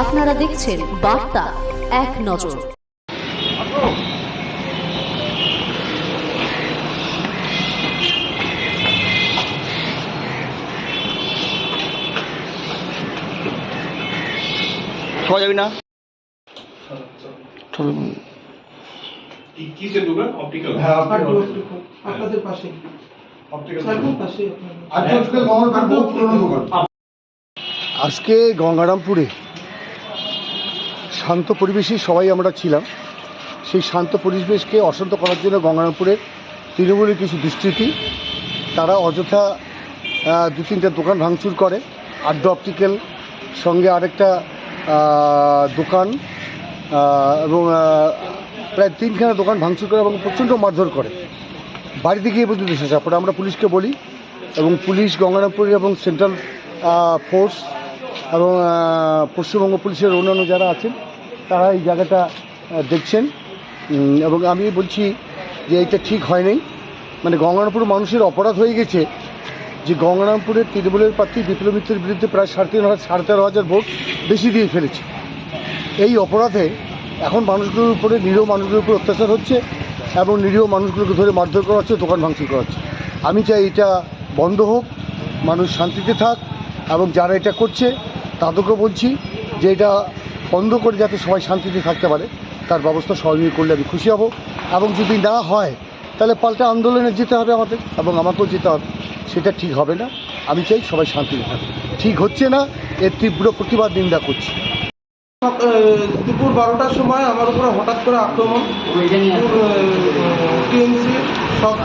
আপনারা দেখছেন বার্তা এক নজর। যাবে না? কি- দোকান অপটিক্যাল হ্যাঁ। আপনাদের পাশে। আপনাদের। আজকে গঙ্গারামপুর শান্ত পরিবেশেই সবাই আমরা ছিলাম। সেই শান্ত পরিবেশকে অশান্ত করার জন্য গঙ্গারামপুরের তৃণমূলের কিছু দুষ্কৃতী, তারা অযথা দু তিনটা দোকান ভাঙচুর করে। আড্ডা অপটিক্যাল সঙ্গে আরেকটা দোকান এবং প্রায় তিনখানা দোকান ভাঙচুর করে এবং প্রচণ্ড মারধর করে। বাড়িতে গিয়ে পর্যন্ত। পরে আমরা পুলিশকে বলি এবং পুলিশ, গঙ্গারামপুর এবং সেন্ট্রাল ফোর্স এবং পশ্চিমবঙ্গ পুলিশের অন্যান্য যারা আছেন, তারা এই জায়গাটা দেখছেন। এবং আমি বলছি যে এটা ঠিক হয়নি মানে গঙ্গারামপুর মানুষের অপরাধ হয়ে গেছে যে গঙ্গারামপুরের তৃণমূলের প্রার্থী বিপ্লব মিত্রের বিরুদ্ধে প্রায় সাড়ে তিন হাজার, সাড়ে তেরো হাজার ভোট বেশি দিয়ে ফেলেছে। এই অপরাধে এখন মানুষগুলোর উপরে, নিরীহ মানুষগুলোর উপর অত্যাচার হচ্ছে এবং নিরীহ মানুষগুলোকে ধরে মারধর করা হচ্ছে, দোকান ভাঙচুর করা হচ্ছে। আমি চাই এটা বন্ধ হোক, মানুষ শান্তিতে থাক এবং যারা এটা করছে তাদেরকেও বলছি যে এটা বন্ধ করে যাতে সবাই শান্তিতে থাকতে পারে, তার ব্যবস্থা মিলে করলে আমি খুশি হব। এবং যদি না হয়, তাহলে পাল্টা আন্দোলনে যেতে হবে আমাদের, এবং আমাকেও যেতে হবে। সেটা ঠিক হবে না। আমি চাই সবাই শান্তিতে থাকবে ঠিক হচ্ছে না, এর তীব্র প্রতিবাদ নিন্দা করছি। দুপুর বারোটার সময় আমার উপরে হঠাৎ করে আক্রমণ। টিএমসি সব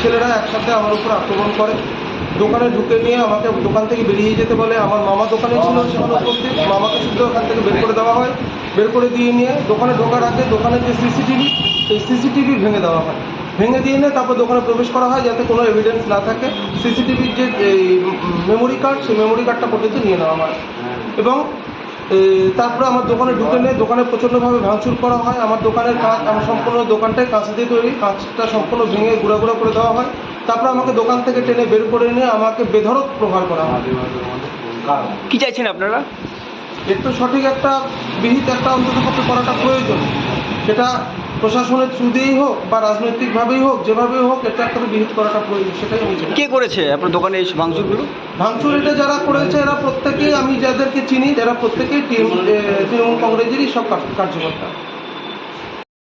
ছেলেরা একসাথে আমার উপর আক্রমণ করে। দোকানে ঢুকে নিয়ে আমাকে দোকান থেকে বেরিয়ে যেতে বলে। আমার মামা দোকানে ছিল, সেখানে উপস্থিত। মামাকে শুদ্ধ ওখান থেকে বের করে দেওয়া হয়। বের করে দিয়ে নিয়ে দোকানে ঢোকার আগে দোকানের যে সিসিটিভি, সেই সিসিটিভি ভেঙে দেওয়া হয়। ভেঙে দিয়ে নিয়ে তারপর দোকানে প্রবেশ করা হয় যাতে কোনো এভিডেন্স না থাকে। সিসিটিভির যে মেমোরি কার্ড সেই মেমোরি কার্ডটা পর্যন্ত নিয়ে নেওয়া হয়। এবং তারপরে আমার দোকানে ঢুকে নিয়ে দোকানে প্রচণ্ডভাবে ভাঙচুর করা হয়। আমার দোকানের কাঁচ আমার সম্পূর্ণ দোকানটাই কাঁচ দিয়ে তৈরি। কাঁচটা সম্পূর্ণ ভেঙে গুঁড়া গুঁড়া করে দেওয়া হয়। তারপরে আমাকে দোকান থেকে টেনে বের করে নিয়ে আমাকে বেধরক প্রহার করা হয়। কি চাইছেন আপনারা? এর তো সঠিক একটা বিহিত একটা অন্তত করাটা প্রয়োজন। সেটা প্রশাসনের থ্রু দিয়েই হোক বা রাজনৈতিকভাবেই হোক যেভাবেই হোক এটা একটা বিহিত করাটা প্রয়োজন সেটাই আমি কে করেছে আপনার দোকানে এই ভাঙচুরগুলো? ভাঙচুর এটা যারা করেছে এরা প্রত্যেকেই আমি যাদেরকে চিনি যারা প্রত্যেকেই তৃণমূল কংগ্রেসেরই সব কার্য- কার্যকর্তা